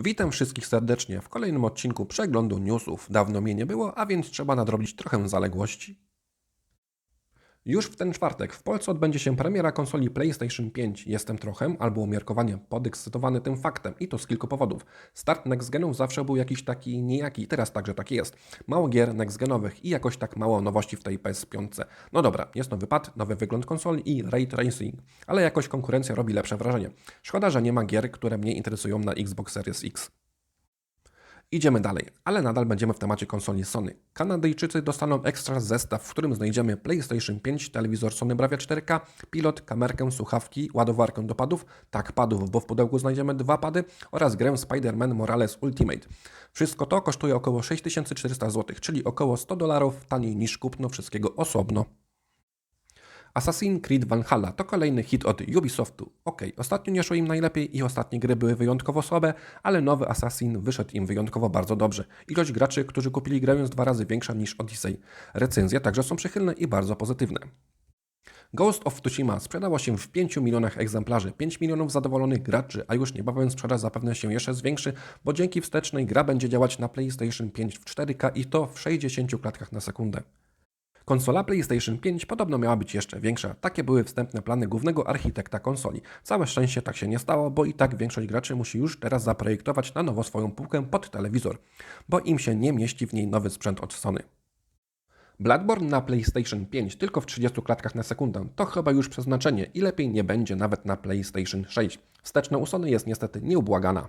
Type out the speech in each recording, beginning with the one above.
Witam wszystkich serdecznie w kolejnym odcinku przeglądu newsów. Dawno mnie nie było, a więc trzeba nadrobić trochę zaległości. Już w ten czwartek w Polsce odbędzie się premiera konsoli PlayStation 5. Jestem trochę, albo umiarkowanie, podekscytowany tym faktem i to z kilku powodów. Start next genów zawsze był jakiś taki nijaki, teraz także tak jest. Mało gier next genowych i jakoś tak mało nowości w tej PS5. No dobra, jest nowy pad, nowy wygląd konsoli i ray tracing, ale jakoś konkurencja robi lepsze wrażenie. Szkoda, że nie ma gier, które mnie interesują na Xbox Series X. Idziemy dalej, ale nadal będziemy w temacie konsoli Sony. Kanadyjczycy dostaną ekstra zestaw, w którym znajdziemy PlayStation 5, telewizor Sony Bravia 4K, pilot, kamerkę, słuchawki, ładowarkę do padów, tak padów, bo w pudełku znajdziemy dwa pady oraz grę Spider-Man Morales Ultimate. Wszystko to kosztuje około 6400 zł, czyli około 100 dolarów taniej niż kupno wszystkiego osobno. Assassin's Creed Valhalla to kolejny hit od Ubisoftu. Ok, ostatnio nie szło im najlepiej i ostatnie gry były wyjątkowo słabe, ale nowy Assassin wyszedł im wyjątkowo bardzo dobrze. Ilość graczy, którzy kupili grę jest dwa razy większa niż Odyssey. Recenzje także są przychylne i bardzo pozytywne. Ghost of Tsushima sprzedało się w 5 milionach egzemplarzy, 5 milionów zadowolonych graczy, a już niebawem sprzedaż zapewne się jeszcze zwiększy, bo dzięki wstecznej gra będzie działać na PlayStation 5 w 4K i to w 60 klatkach na sekundę. Konsola PlayStation 5 podobno miała być jeszcze większa. Takie były wstępne plany głównego architekta konsoli. Całe szczęście tak się nie stało, bo i tak większość graczy musi już teraz zaprojektować na nowo swoją półkę pod telewizor, bo im się nie mieści w niej nowy sprzęt od Sony. Bloodborne na PlayStation 5 tylko w 30 klatkach na sekundę to chyba już przeznaczenie i lepiej nie będzie nawet na PlayStation 6. Wsteczna u Sony jest niestety nieubłagana.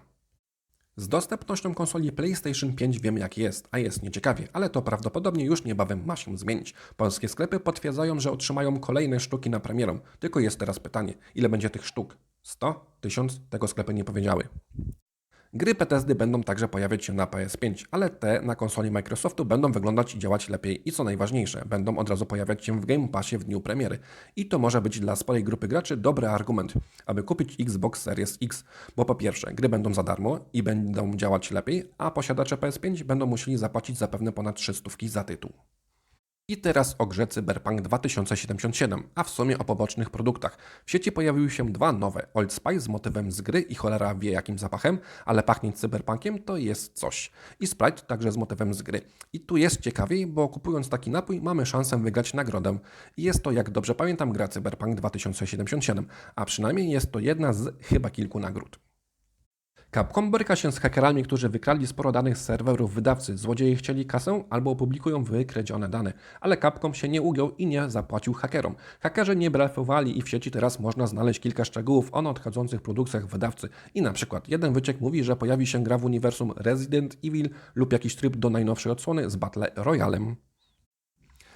Z dostępnością konsoli PlayStation 5 wiemy jak jest, a jest nieciekawie, ale to prawdopodobnie już niebawem ma się zmienić. Polskie sklepy potwierdzają, że otrzymają kolejne sztuki na premierę. Tylko jest teraz pytanie, ile będzie tych sztuk? 100? 1000? Tego sklepy nie powiedziały. Gry PTSD będą także pojawiać się na PS5, ale te na konsoli Microsoftu będą wyglądać i działać lepiej i co najważniejsze, będą od razu pojawiać się w Game Passie w dniu premiery. I to może być dla sporej grupy graczy dobry argument, aby kupić Xbox Series X, bo po pierwsze, gry będą za darmo i będą działać lepiej, a posiadacze PS5 będą musieli zapłacić zapewne ponad 300 za tytuł. I teraz o grze Cyberpunk 2077, a w sumie o pobocznych produktach. W sieci pojawiły się dwa nowe, Old Spice z motywem z gry i cholera wie jakim zapachem, ale pachnieć cyberpunkiem to jest coś. I Sprite także z motywem z gry. I tu jest ciekawiej, bo kupując taki napój mamy szansę wygrać nagrodę. I jest to, jak dobrze pamiętam, gra Cyberpunk 2077, a przynajmniej jest to jedna z chyba kilku nagród. Capcom boryka się z hakerami, którzy wykradli sporo danych z serwerów wydawcy. Złodzieje chcieli kasę albo opublikują wykradzione dane, ale Capcom się nie ugiął i nie zapłacił hakerom. Hakerzy nie blefowali i w sieci teraz można znaleźć kilka szczegółów o nadchodzących produkcjach wydawcy. I na przykład jeden wyciek mówi, że pojawi się gra w uniwersum Resident Evil lub jakiś tryb do najnowszej odsłony z Battle Royalem.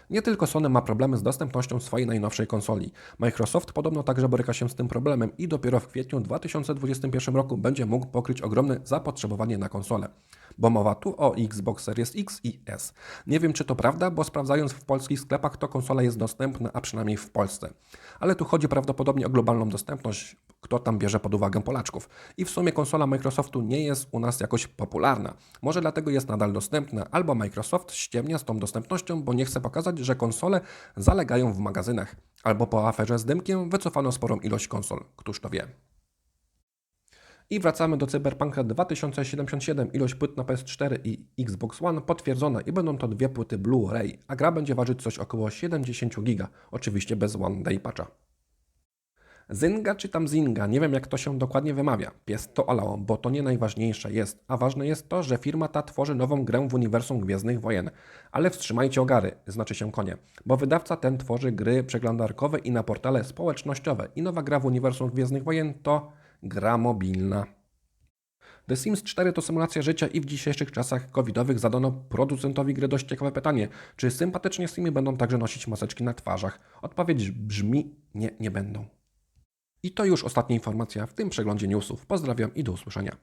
Nie tylko Sony ma problemy z dostępnością swojej najnowszej konsoli. Microsoft podobno także boryka się z tym problemem i dopiero w kwietniu 2021 roku będzie mógł pokryć ogromne zapotrzebowanie na konsolę. Bo mowa tu o Xbox Series X i S. Nie wiem czy to prawda, bo sprawdzając w polskich sklepach to konsola jest dostępna, a przynajmniej w Polsce. Ale tu chodzi prawdopodobnie o globalną dostępność, kto tam bierze pod uwagę Polaczków. I w sumie konsola Microsoftu nie jest u nas jakoś popularna. Może dlatego jest nadal dostępna, albo Microsoft ściemnia z tą dostępnością, bo nie chce pokazać, że konsole zalegają w magazynach. Albo po aferze z dymkiem wycofano sporą ilość konsol. Któż to wie? I wracamy do Cyberpunka 2077. Ilość płyt na PS4 i Xbox One potwierdzona i będą to dwie płyty Blu-ray, a gra będzie ważyć coś około 70 giga, oczywiście bez One Day Patcha. Zynga czy tam Zinga, nie wiem jak to się dokładnie wymawia. Pies to olało, bo to nie najważniejsze jest, a ważne jest to, że firma ta tworzy nową grę w uniwersum Gwiezdnych Wojen. Ale wstrzymajcie ogary, znaczy się konie, bo wydawca ten tworzy gry przeglądarkowe i na portale społecznościowe i nowa gra w uniwersum Gwiezdnych Wojen to gra mobilna. The Sims 4 to symulacja życia i w dzisiejszych czasach covidowych zadano producentowi gry dość ciekawe pytanie, czy sympatycznie Simy będą także nosić maseczki na twarzach? Odpowiedź brzmi nie, nie będą. I to już ostatnia informacja w tym przeglądzie newsów. Pozdrawiam i do usłyszenia.